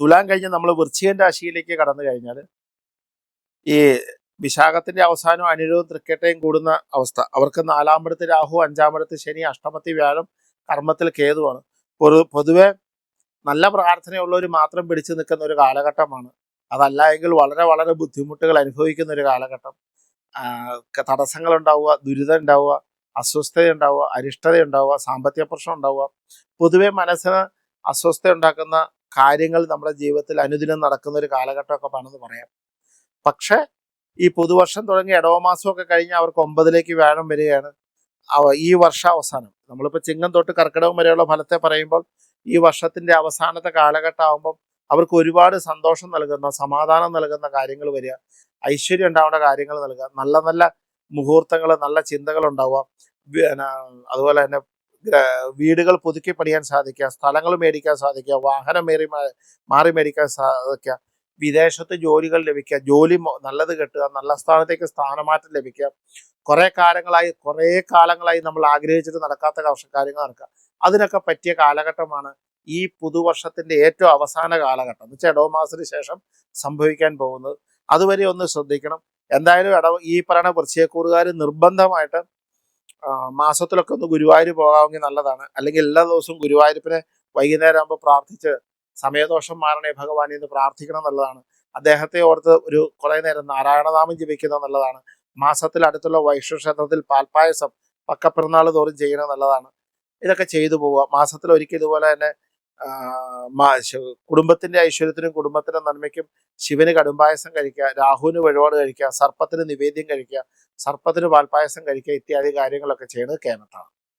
തുലാം കഴിഞ്ഞ് നമ്മൾ വൃശ്ചികൻ രാശിയിലേക്ക് കടന്നു കഴിഞ്ഞാൽ ഈ വിശാഖത്തിന്റെ അവസാനം അനിഴവും തൃക്കേട്ടയും കൂടുന്ന അവസ്ഥ. അവർക്ക് നാലാമ്പടത്ത് രാഹു അഞ്ചാമ്പടത്ത് ശനി അഷ്ടമത്തി വ്യാഴം കർമ്മത്തിൽ കേതുവാണ്. ഒരു പൊതുവെ നല്ല പ്രാർത്ഥനയുള്ളവർ മാത്രം പിടിച്ചു നിൽക്കുന്ന ഒരു കാലഘട്ടമാണ്. അതല്ല എങ്കിൽ വളരെ വളരെ ബുദ്ധിമുട്ടുകൾ അനുഭവിക്കുന്ന ഒരു കാലഘട്ടം. തടസ്സങ്ങൾ ഉണ്ടാവുക ദുരിതം ഉണ്ടാവുക അസ്വസ്ഥത ഉണ്ടാവുക അരിഷ്ടത ഉണ്ടാവുക സാമ്പത്തിക പ്രശ്നം ഉണ്ടാവുക. പൊതുവെ മനസ്സിന് അസ്വസ്ഥ ഉണ്ടാക്കുന്ന കാര്യങ്ങൾ നമ്മുടെ ജീവിതത്തിൽ അനുദിനം നടക്കുന്ന ഒരു കാലഘട്ടമൊക്കെ ആണെന്ന് പറയാം. പക്ഷെ ഈ പുതുവർഷം തുടങ്ങി ഇടവമാസമൊക്കെ കഴിഞ്ഞ് അവർക്ക് ഒമ്പതിലേക്ക് വ്യാഴം വരികയാണ് ഈ വർഷ അവസാനം നമ്മളിപ്പോൾ ചിങ്ങം തൊട്ട് കർക്കിടകം വരെയുള്ള ഫലത്തെ പറയുമ്പോൾ ഈ വർഷത്തിന്റെ അവസാനത്തെ കാലഘട്ടം ആകുമ്പം അവർക്ക് ഒരുപാട് സന്തോഷം നൽകുന്ന സമാധാനം നൽകുന്ന കാര്യങ്ങൾ വരിക ഐശ്വര്യം ഉണ്ടാവേണ്ട കാര്യങ്ങൾ നൽകുക നല്ല നല്ല മുഹൂർത്തങ്ങൾ നല്ല ചിന്തകൾ ഉണ്ടാവുക അതുപോലെ തന്നെ വീടുകൾ പുതുക്കി പണിയാൻ സാധിക്കുക സ്ഥലങ്ങൾ മേടിക്കാൻ സാധിക്കുക വാഹനം മേറി മാറി മേടിക്കാൻ സാധിക്കുക വിദേശത്ത് ജോലികൾ ലഭിക്കുക ജോലി നല്ലത് കിട്ടുക നല്ല സ്ഥാനത്തേക്ക് സ്ഥാനമാറ്റം ലഭിക്കുക കുറെ കാലങ്ങളായി കുറെ കാലങ്ങളായി നമ്മൾ ആഗ്രഹിച്ചിട്ട് നടക്കാത്ത കാര്യങ്ങൾ നടക്കുക അതിനൊക്കെ പറ്റിയ കാലഘട്ടമാണ് ഈ പുതുവർഷത്തിന്റെ ഏറ്റവും അവസാന കാലഘട്ടം. എന്ന് വെച്ചാൽ ഇടവമാസത്തിന് ശേഷം സംഭവിക്കാൻ പോകുന്നത്. അതുവരെ ഒന്ന് ശ്രദ്ധിക്കണം. എന്തായാലും ഇടവ ഈ പറയുന്ന വൃശ്ചയക്കൂറുകാർ നിർബന്ധമായിട്ട് മാസത്തിലൊക്കെ ഒന്ന് ഗുരുവായൂർ പോകാമെങ്കിൽ നല്ലതാണ്. അല്ലെങ്കിൽ എല്ലാ ദിവസവും ഗുരുവായൂരപ്പിനെ വൈകുന്നേരം ആകുമ്പോൾ പ്രാർത്ഥിച്ച് സമയദോഷം മാറണേ ഭഗവാനെ എന്ന് പ്രാർത്ഥിക്കണം എന്നുള്ളതാണ് അദ്ദേഹത്തെ ഓർത്ത് ഒരു കുറേ നേരം നാരായണനാമം ജപിക്കുന്നത് നല്ലതാണ്. മാസത്തിൽ അടുത്തുള്ള വൈഷ്ണു ക്ഷേത്രത്തിൽ പാൽപ്പായസം പക്കപ്പിറന്നാൾ തോറും ചെയ്യണം എന്നുള്ളതാണ് ഇതൊക്കെ ചെയ്തു പോവുക. മാസത്തിൽ ഒരിക്കൽ ഇതുപോലെ തന്നെ കുടുംബത്തിന്റെ ഐശ്വര്യത്തിനും കുടുംബത്തിന്റെ നന്മയ്ക്കും ശിവന് കടുംപായസം കഴിക്കുക രാഹുവിന് വഴിപാട് കഴിക്കുക സർപ്പത്തിന് നിവേദ്യം കഴിക്കുക സർപ്പത്തിന് പാൽപ്പായസം കഴിക്കുക ഇത്യാദി കാര്യങ്ങളൊക്കെ ചെയ്യുന്നത് കേമത്താണ്